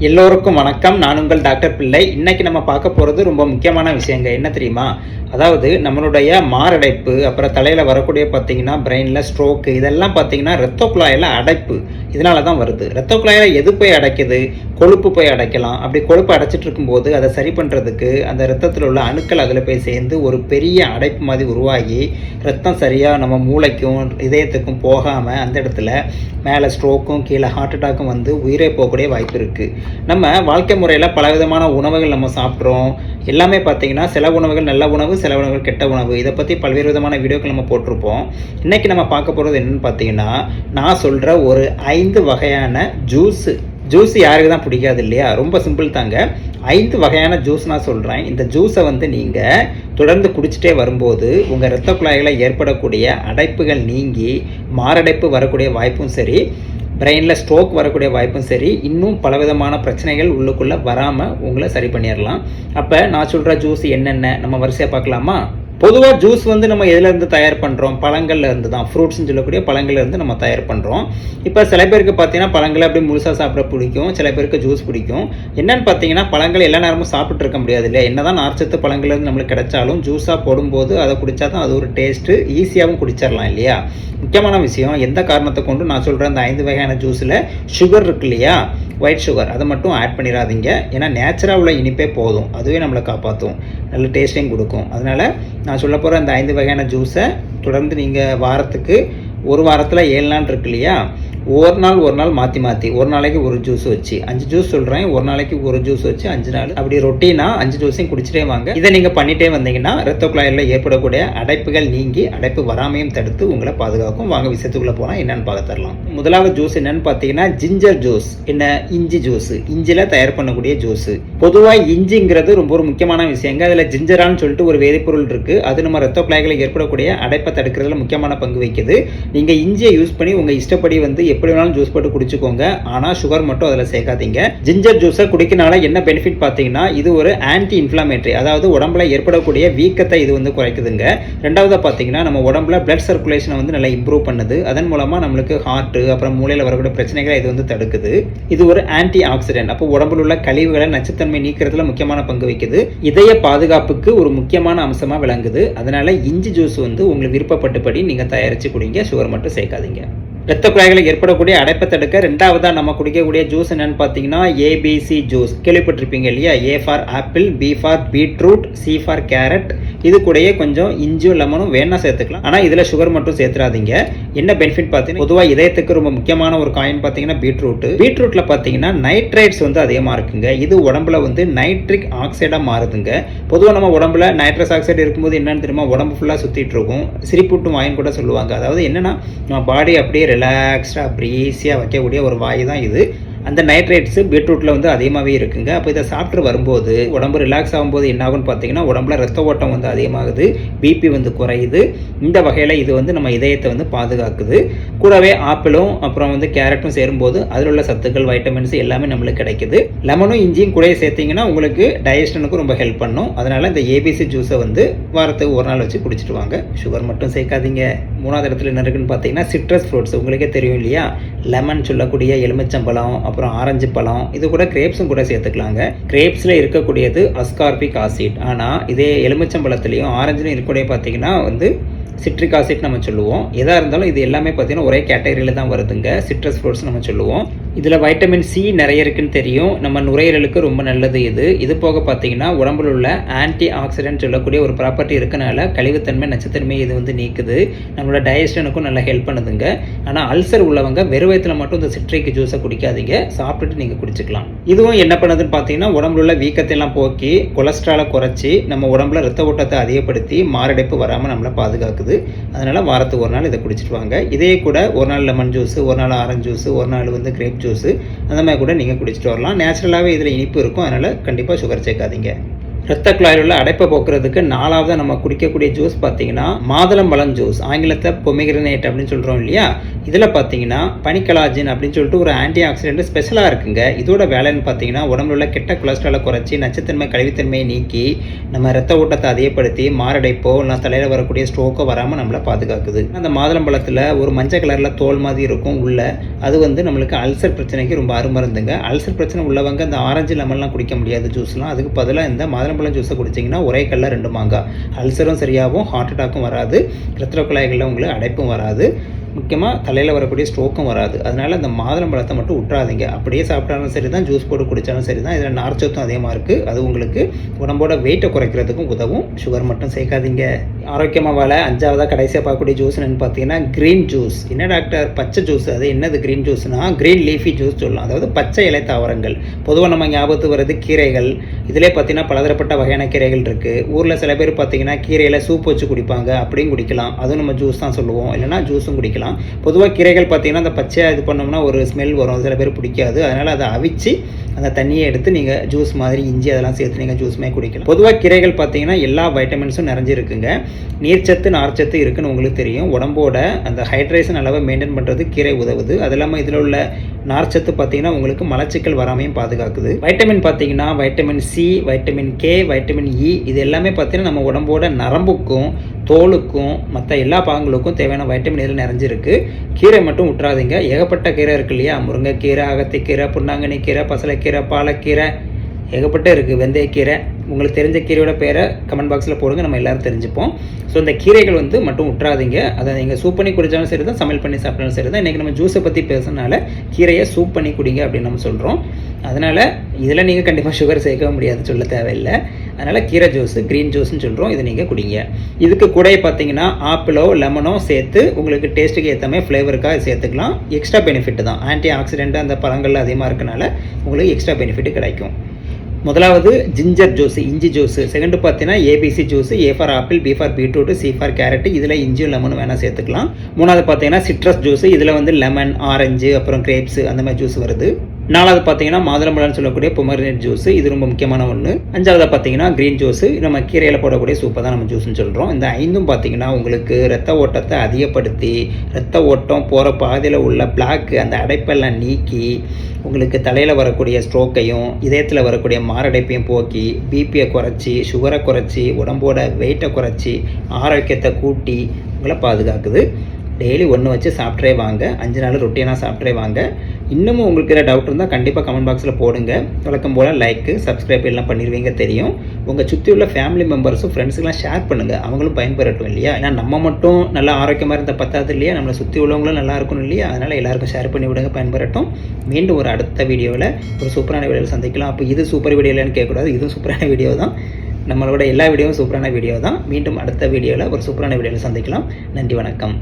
எல்லோருக்கும் வணக்கம். நான் உங்கள் டாக்டர் பிள்ளை. இன்னைக்கு நம்ம பார்க்க போகிறது ரொம்ப முக்கியமான விஷயங்க. என்ன தெரியுமா? அதாவது நம்மளுடைய மாரடைப்பு அப்புறம் தலையில் வரக்கூடிய பார்த்தீங்கன்னா பிரெயினில் ஸ்ட்ரோக்கு இதெல்லாம் பார்த்தீங்கன்னா ரத்த குழாயில் அடைப்பு. இதனால தான் வருது. ரத்த குழாயில் எது போய் அடைக்குது? கொழுப்பு போய் அடைக்கலாம். அப்படி கொழுப்பு அடைச்சிட்டு இருக்கும்போது அதை சரி பண்ணுறதுக்கு அந்த ரத்தத்தில் உள்ள அணுக்கள் அதில் போய் சேர்ந்து ஒரு பெரிய அடைப்பு மாதிரி உருவாகி ரத்தம் சரியாக நம்ம மூளைக்கும் இதயத்துக்கும் போகாமல் அந்த இடத்துல மேலே ஸ்ட்ரோக்கும் கீழே ஹார்ட் அட்டாக்கும் வந்து உயிரே போகக்கூடிய வாய்ப்பு இருக்குது நம்ம வாழ்க்கை முறையில் பலவிதமான உணவுகள் நம்ம சாப்பிட்றோம். எல்லாமே பார்த்திங்கன்னா சில உணவுகள் நல்ல உணவு சில உணவுகள் கெட்ட உணவு இதை பற்றி பல்வேறு விதமான வீடியோக்கள் நம்ம போட்டிருப்போம். இன்றைக்கி நம்ம பார்க்க போகிறது என்னென்னு பார்த்தீங்கன்னா நான் சொல்கிற ஒரு ஐந்து வகையான ஜூஸு ஜூஸ் யாருக்கு தான் பிடிக்காது இல்லையா? ரொம்ப சிம்பிள் தாங்க. ஐந்து வகையான ஜூஸ் நான் சொல்கிறேன் இந்த ஜூஸை வந்து நீங்கள் தொடர்ந்து குடிச்சிட்டே வரும்போது உங்கள் இரத்த குழாய்களில் ஏற்படக்கூடிய அடைப்புகள் நீங்கி மாரடைப்பு வரக்கூடிய வாய்ப்பும் சரி பிரெயினில் ஸ்ட்ரோக் வரக்கூடிய வாய்ப்பும் சரி இன்னும் பலவிதமான பிரச்சனைகள் உள்ளுக்குள்ளே வராமல் உங்களை சரி பண்ணிடலாம் அப்போ நான் சொல்கிற ஜூஸ் என்னென்ன? நம்ம வரிசையாக பார்க்கலாமா? பொதுவாக ஜூஸ் வந்து நம்ம எதுலேருந்து தயார் பண்ணுறோம் பழங்கள்ல இருந்து தான். ஃப்ரூட்ஸ்னு சொல்லக்கூடிய பழங்கள்லேருந்து நம்ம தயார் பண்ணுறோம் இப்போ சில பேருக்கு பார்த்தீங்கன்னா பழங்களை அப்படியே முழுசாக சாப்பிட பிடிக்கும். சில பேருக்கு ஜூஸ் பிடிக்கும். என்னன்னு பார்த்தீங்கன்னா பழங்கள் எல்லா நேரமும் சாப்பிட்டு இருக்க முடியாது இல்லையா? என்ன தான் நார்ச்சத்து பழங்கள்லேருந்து நம்மளுக்கு கிடைச்சாலும் ஜூஸாக போடும்போது அதை குடித்தா தான் அது ஒரு டேஸ்ட்டு ஈஸியாகவும் குடிச்சிடலாம் இல்லையா? முக்கியமான விஷயம் எந்த காரணத்தை கொண்டு நான் சொல்கிற அந்த ஐந்து வகையான ஜூஸில் சுகர் இருக்கு இல்லையா? ஒயிட் சுகர் அதை மட்டும் ஆட் பண்ணிடாதீங்க ஏன்னா நேச்சுராக உள்ள இனிப்பே போதும். அதுவே நம்மளை காப்பாற்றும் நல்ல டேஸ்ட்டையும் கொடுக்கும். அதனால் நான் சொல்ல போகிற அந்த ஐந்து வகையான ஜூஸை தொடர்ந்து நீங்கள் வாரத்துக்கு ஒரு வாரத்தில் ஏழு நாள் இருக்கு இல்லையா? ஒரு நாள் ஒரு நாள் மாற்றி மாற்றி ஒரு நாளைக்கு ஒரு ஜூஸ் வச்சு. அஞ்சு ஜூஸ் சொல்கிறேன் ஒரு நாளைக்கு ஒரு ஜூஸ் வச்சு அஞ்சு நாள். அப்படி ரொட்டீனாக அஞ்சு ஜூஸையும் குடிச்சிட்டே வாங்க. இதை நீங்கள் பண்ணிட்டே வந்தீங்கன்னா ரத்த குழாயில் ஏற்படக்கூடிய அடைப்புகள் நீங்கி அடைப்பு வராமையும் தடுத்து உங்களை பாதுகாக்கும். வாங்க விஷயத்துக்குள்ளே போனால் என்னென்னு பார்க்க தரலாம். முதலாவது ஜூஸ் என்னன்னு பார்த்தீங்கன்னா ஜிஞ்சர் ஜூஸ் என்ன? இஞ்சி ஜூஸ் இஞ்சியில் தயார் பண்ணக்கூடிய ஜூஸ் பொதுவாக இஞ்சிங்கிறது ரொம்ப ஒரு முக்கியமான விஷயங்க. அதில் ஜிஞ்சரான்னு சொல்லிட்டு ஒரு வேதிப்பொருள் இருக்குது அது நம்ம ரத்த குழாய்களை ஏற்படக்கூடிய அடைப்பை தடுக்கிறதுல முக்கியமான பங்கு வகிக்குது. நீங்கள் இஞ்சியை யூஸ் பண்ணி உங்கள் இஷ்டப்படி வந்து எப்படி வேணாலும் ஜூஸ் போட்டு குடிச்சுக்கோங்க. ஆனால் சுகர் மட்டும் அதில் சேர்க்காதீங்க. ஜிஞ்சர் ஜூஸை குடிக்கனால என்ன பெனிஃபிட் பார்த்தீங்கன்னா இது ஒரு ஆன்டி இன்ஃப்ளாமேட்ரி அதாவது உடம்புல ஏற்படக்கூடிய வீக்கத்தை இது வந்து குறைக்குதுங்க. ரெண்டாவது பார்த்தீங்கன்னா நம்ம உடம்புல பிளட் சர்க்குலேஷனை வந்து நல்லா இம்ப்ரூவ் பண்ணுது. அதன் மூலமாக நம்மளுக்கு ஹார்ட்டு அப்புறம் மூளையில் வரக்கூடிய பிரச்சனைகளை இது வந்து தடுக்குது. இது ஒரு ஆன்டி ஆக்சிடென்ட் அப்போ உடம்புல உள்ள கழிவுகளை நச்சுத்தன்மை நீக்கிறதுல முக்கியமான பங்கு வகிக்குது. இதய பாதுகாப்புக்கு ஒரு முக்கியமான அம்சமாக விளங்குது. அதனால இஞ்சி ஜூஸ் வந்து உங்களுக்கு விருப்பப்பட்டபடி நீங்கள் தயாரித்து குடிங்க. சுகர் மட்டும் சேர்க்காதீங்க. இரத்த குழாய்களை ஏற்படக்கூடிய அடைப்பை தடுக்க ரெண்டாவதாக நம்ம குடிக்கக்கூடிய ஜூஸ் என்னன்னு பார்த்தீங்கன்னா ஏபிசி ஜூஸ் கேள்விப்பட்டிருப்பீங்க இல்லையா? A for apple B for beetroot C for carrot இது கூடயே கொஞ்சம் இஞ்சியும் லெமனும் வேணா சேர்த்துக்கலாம். ஆனால் இதில் சுகர் மட்டும் சேர்த்துறாதீங்க. என்ன பெனிஃபிட் பார்த்தீங்கன்னா பொதுவாக இதயத்துக்கு ரொம்ப முக்கியமான ஒரு காயின் பார்த்தீங்கன்னா பீட்ரூட் பீட்ரூட்டில் பார்த்தீங்கன்னா நைட்ரைட்ஸ் வந்து அதிகமாக இருக்குங்க. இது உடம்புல வந்து நைட்ரிக் ஆக்சைடாக மாறுதுங்க. பொதுவாக நம்ம உடம்புல நைட்ரஸ் ஆக்சைடு இருக்கும்போது என்னன்னு தெரியுமா? உடம்பு ஃபுல்லாக சுற்றிட்டு இருக்கும். சிரிப்புட்டும் வாயின் கூட சொல்லுவாங்க. அதாவது என்னன்னா நம்ம பாடி அப்படியே ரிலாக்ஸ்டாக ப்ரீஸியாக வைக்கக்கூடிய ஒரு வாய் தான் இது. அந்த நைட்ரேட்ஸு பீட்ரூட்டில் வந்து அதிகமாகவே இருக்குங்க. அப்போ இதை சாப்பிட்டு வரும்போது உடம்பு ரிலாக்ஸ் ஆகும்போது என்ன ஆகும்னு பார்த்தீங்கன்னா உடம்புல ரத்த ஓட்டம் வந்து அதிகமாகுது பிபி வந்து குறையுது. இந்த வகையில் இது வந்து நம்ம இதயத்தை வந்து பாதுகாக்குது. கூடவே ஆப்பிளும் அப்புறம் வந்து கேரட்டும் சேரும்போது அதில் உள்ள சத்துக்கள் வைட்டமின்ஸ் எல்லாமே நம்மளுக்கு கிடைக்குது. லெமனும் இஞ்சியும் கூட சேர்த்திங்கன்னா உங்களுக்கு டைஜஷனுக்கும் ரொம்ப ஹெல்ப் பண்ணும். அதனால் இந்த ஏபிசி ஜூஸை வந்து வாரத்துக்கு ஒரு நாள் வச்சு குடிச்சிட்டு வாங்க. சுகர் மட்டும் சேர்க்காதீங்க. மூணாவது இடத்துல என்ன இருக்குன்னு பார்த்தீங்கன்னா சிட்ரஸ் ஃப்ரூட்ஸ் உங்களுக்கே தெரியும் இல்லையா? லெமன் சொல்லக்கூடிய எலுமிச்சம்பழம் அப்புறம் ஆரஞ்சு பழம் இது கூட கிரேப்ஸும் கூட சேர்த்துக்கலாங்க. கிரேப்ஸில் இருக்கக்கூடியது அஸ்கார்பிக் ஆசிட் ஆனால் இதே எலுமிச்சம்பழத்துலேயும் ஆரஞ்சுலையும் இருக்கக்கூடிய பார்த்தீங்கன்னா வந்து சிட்ரிக் ஆசிட் நம்ம சொல்லுவோம். எதாக இருந்தாலும் இது எல்லாமே பார்த்தீங்கன்னா ஒரே கேட்டகரியில் தான் வருதுங்க. சிட்ரஸ் ஃப்ரூட்ஸ் நம்ம சொல்லுவோம். இதில் வைட்டமின் சி நிறைய இருக்குன்னு தெரியும். நம்ம நுரையீரலுக்கு ரொம்ப நல்லது இது. இது போக பார்த்தீங்கன்னா உடம்புல உள்ள ஆன்டி ஆக்சிடென்ட் சொல்லக்கூடிய ஒரு ப்ராப்பர்ட்டி இருக்கனால கழிவுத்தன்மை நச்சுத்தன்மை இது வந்து நீக்குது. நம்மளோட டைஜஷனுக்கும் நல்லா ஹெல்ப் பண்ணுதுங்க. ஆனால் அல்சர் உள்ளவங்க வெறும் வயிற்றுல மட்டும் இந்த சிட்ரிக் ஜூஸை குடிக்காதீங்க. சாப்பிட்டுட்டு நீங்கள் குடிச்சிக்கலாம். இதுவும் என்ன பண்ணுதுன்னு பார்த்தீங்கன்னா உடம்புல உள்ள வீக்கத்தையெல்லாம் போக்கி கொலஸ்ட்ராலை குறைச்சி நம்ம உடம்புல ரத்த ஓட்டத்தை அதிகப்படுத்தி மாரடைப்பு வராமல் நம்மளை பாதுகாக்குது. அதனால் வாரத்துக்கு ஒரு நாள் இதை குடிச்சிட்டு வாங்க. இதே கூட ஒரு நாள் லெமன் ஜூஸு ஒரு நாள் ஆரஞ்சு ஜூஸு ஒரு நாள் வந்து கிரேப் ஜூஸு அந்த மாதிரி கூட நீங்கள் குடிச்சிட்டு வரலாம். நேச்சுரலாகவே இதில் இனிப்பு இருக்கும். அதனால் கண்டிப்பாக சுகர் சேர்க்காதீங்க. இரத்த குழாயில் உள்ள அடைப்பை போக்குறதுக்கு நாலாவது நம்ம குடிக்கக்கூடிய ஜூஸ் பார்த்தீங்கன்னா மாதுளம்பழம் ஜூஸ் ஆங்கிலத்தை பொமிகிரனேட் அப்படின்னு சொல்கிறோம் இல்லையா? இதில் பார்த்தீங்கன்னா பனிக்கலாஜின் அப்படின்னு சொல்லிட்டு ஒரு ஆன்டி ஆக்சிடென்ட் ஸ்பெஷலாக இருக்குங்க. இதோட வேலைன்னு பார்த்தீங்கன்னா உடம்புல உள்ள கெட்ட கொலஸ்ட்ராலை குறைச்சி நச்சுத்தன்மை கழிவுத்தன்மையை நீக்கி நம்ம ரத்த ஓட்டத்தை அதிகப்படுத்தி மாரடைப்போ இல்லை தலையில் வரக்கூடிய ஸ்ட்ரோக்கோ வராமல் நம்மளை பாதுகாக்குது. அந்த மாதுளம்பழத்தில் ஒரு மஞ்சள் கலரில் தோல் மாதிரி இருக்கும் உள்ள. அது வந்து நம்மளுக்கு அல்சர் பிரச்சனைக்கு ரொம்ப அருமருந்துங்க. அல்சர் பிரச்சனை உள்ளவங்க இந்த ஆரஞ்சு லெமன்லாம் குடிக்க முடியாது ஜூஸ்லாம் அதுக்கு பதிலாக இந்த மாதுளம்பழம் ஜூஸை குடிச்சிங்கன்னா ஒரே கல்ல ரெண்டு மாங்காய். அல்சரும் சரியாகும் ஹார்ட் அட்டாக்கும் வராது. இரத்த குழாய்களில் உங்களுக்கு அடைப்பும் வராது. முக்கியமாக தலையில் வரக்கூடிய ஸ்ட்ரோக்கும் வராது. அதனால் அந்த மாதுளம்பழத்தை மட்டும் விட்றாதீங்க அப்படியே சாப்பிட்டாலும் சரி தான் ஜூஸ் போட்டு குடித்தாலும் சரி தான் இதில் நார்ச்சத்தும் அதிகமாக இருக்குது அது உங்களுக்கு உடம்போட வெயிட்டை குறைக்கிறதுக்கும் உதவும். சுகர் மட்டும் சேர்க்காதீங்க. ஆரோக்கியமாக வாழ. அஞ்சாவதாக கடைசியாக பார்க்கக்கூடிய ஜூஸ் என்னென்னு பார்த்தீங்கன்னா க்ரீன் ஜூஸ் என்ன டாக்டர் பச்சை ஜூஸ் அது என்னது க்ரீன் ஜூஸ்னால் க்ரீன் லீஃபி ஜூஸ் சொல்லலாம். அதாவது பச்சை இலை தாவரங்கள். பொதுவாக நம்ம ஞாபகத்து வர்றது கீரைகள். இதிலே பார்த்தீங்கன்னா பலதரப்பட்ட வகையான கீரைகள் இருக்குது ஊரில் சில பேர் பார்த்தீங்கன்னா கீரையில் சூப் வச்சு குடிப்பாங்க. அப்படியும் குடிக்கலாம். அதுவும் நம்ம ஜூஸ் தான் சொல்லுவோம். இல்லைனா ஜூஸும் குடிக்கலாம். பொதுவாக கீரைகள் பார்த்தீங்கன்னா அந்த பச்சையாக இது பண்ணோம்னா ஒரு ஸ்மெல் வரும். சில பேர் பிடிக்காது. அதனால் அதை அவிச்சு அந்த தண்ணியை எடுத்து நீங்கள் ஜூஸ் மாதிரி இஞ்சி அதெல்லாம் சேர்த்து நீங்கள் ஜூஸ்மே குடிக்கலாம். பொதுவாக கீரைகள் பார்த்தீங்கன்னா எல்லா வைட்டமின்ஸும் நிறைஞ்சிருக்குங்க. நீர்ச்சத்து நார்ச்சத்து இருக்குன்னு உங்களுக்கு தெரியும். உடம்போட அந்த ஹைட்ரேஷன் அளவை மெயின்டைன் பண்ணுறது கீரை உதவுது. அது இல்லாமல் இதில் உள்ள நார்ச்சத்து பார்த்தீங்கன்னா உங்களுக்கு மலச்சிக்கல் வராமையும் பாதுகாக்குது. வைட்டமின் பார்த்தீங்கன்னா vitamin C vitamin K vitamin E இது எல்லாமே பார்த்தீங்கன்னா நம்ம உடம்போட நரம்புக்கும் தோலுக்கும் மற்ற எல்லா பாகங்களுக்கும் தேவையான வைட்டமின் இதில் நிறைஞ்சிருக்கு. கீரை மட்டும் விட்றாதீங்க ஏகப்பட்ட கீரை இருக்கு இல்லையா? முருங்கைக்கீரை அகத்திக்கீரை புண்ணாங்கண்ணி கீரை பசலைக்கீரை பாலக்கீரை ஏகப்பட்ட இருக்குது வெந்தயக்கீரை உங்களுக்கு தெரிஞ்ச கீரையோட பேரை கமெண்ட் பாக்ஸில் போடுங்க. நம்ம எல்லாரும் தெரிஞ்சுப்போம். ஸோ இந்த கீரைகள் வந்து மட்டும் விட்றாதீங்க அதை நீங்கள் சூப் பண்ணி குடித்தாலும் சரி தான் சமையல் பண்ணி சாப்பிட்டாலும் சரி தான் இன்றைக்கி நம்ம ஜூஸை பற்றி பேசுனால கீரையை சூப் பண்ணி குடிங்க அப்படின்னு நம்ம சொல்கிறோம் அதனால் இதில் நீங்கள் கண்டிப்பாக சுகர் சேர்க்க முடியாது சொல்ல தேவையில்லை. அதனால் கீரை ஜூஸ் க்ரீன் ஜூஸ்னு சொல்கிறோம் இதை நீங்கள் குடிங்க. இதுக்கு கூட பார்த்தீங்கன்னா ஆப்பிளோ லெமனோ சேர்த்து உங்களுக்கு டேஸ்ட்டுக்கு ஏற்ற மாதிரி ஃப்ளேவருக்காக சேர்த்துக்கலாம். எக்ஸ்ட்ரா பெனிஃபிட் தான். ஆன்டி ஆக்சிடென்ட் அந்த பழங்கள் அதிகமாக இருக்கனால உங்களுக்கு எக்ஸ்ட்ரா பெனிஃபிட் கிடைக்கும். முதலாவது ஜிஞ்சர் ஜூஸ் இஞ்சி ஜூஸ் செகண்டு பார்த்தீங்கன்னா ABC juice A for apple B for beetroot C for carrot இதில் இஞ்சியும் லெமனும் வேணால் சேர்த்துக்கலாம். மூணாவது பார்த்தீங்கன்னா சிட்ரஸ் ஜூஸ் இதில் வந்து லெமன் ஆரஞ்சு அப்புறம் கிரேப்ஸ் அந்த மாதிரி ஜூஸ் வருது. நாலாவது பார்த்தீங்கன்னா மாதுளம்பழம்னு சொல்லக்கூடிய பொமரினேட் ஜூஸ் இது ரொம்ப முக்கியமான ஒன்று அஞ்சாவது பார்த்தீங்கன்னா க்ரீன் ஜூஸ் நம்ம கீரையில் போடக்கூடிய சூப்பை தான் நம்ம ஜூஸ்னு சொல்கிறோம் இந்த ஐந்தும் பார்த்தீங்கன்னா உங்களுக்கு ரத்த ஓட்டத்தை அதிகப்படுத்தி ரத்த ஓட்டம் போகிற பாதையில் உள்ள பிளாக்கு அந்த அடைப்பெல்லாம் நீக்கி உங்களுக்கு தலையில் வரக்கூடிய ஸ்ட்ரோக்கையும் இதயத்தில் வரக்கூடிய மாரடைப்பையும் போக்கி பிபியை குறைச்சி சுகரை குறைச்சி உடம்போட வெயிட்டை குறைச்சி ஆரோக்கியத்தை கூட்டி உங்களை பாதுகாக்குது. டெய்லி ஒன்று வச்சு சாப்பிட்றே வாங்க. அஞ்சு நாள் ரொட்டீனாக சாப்பிட்றே வாங்க. இன்னமும் உங்களுக்கு ஏதாவது டவுட் இருந்தால் கண்டிப்பாக கமெண்ட் பாக்ஸில் போடுங்க. வழக்கம் போல் லைக்கு சப்ஸ்கிரைப் எல்லாம் பண்ணிடுவீங்க தெரியும். உங்கள் சுற்றி உள்ள ஃபேமிலி மெம்பர்ஸும் ஃப்ரெண்ட்ஸுக்கெலாம் ஷேர் பண்ணுங்கள் அவங்களும் பயன்பெறட்டும் இல்லையா? ஏன்னா நம்ம மட்டும் நல்லா ஆரோக்கியமாக இருந்தால் பத்தாது இல்லையா? நம்மளை சுற்றி உள்ளவங்களும் நல்லா இருக்கணும் இல்லையா? அதனால் எல்லாருக்கும் ஷேர் பண்ணி விடுங்க பயன்பெறட்டும். மீண்டும் ஒரு அடுத்த வீடியோவில் ஒரு சூப்பரான வீடியோவில் சந்திக்கலாம். அப்போ இது சூப்பர் வீடியோ இல்லைன்னு கேட்கக்கூடாது. இதுவும் சூப்பரான வீடியோ தான். நம்மளோட எல்லா வீடியோவும் சூப்பரான வீடியோ தான். மீண்டும் அடுத்த வீடியோவில் ஒரு சூப்பரான வீடியோவில் சந்திக்கலாம். நன்றி வணக்கம்.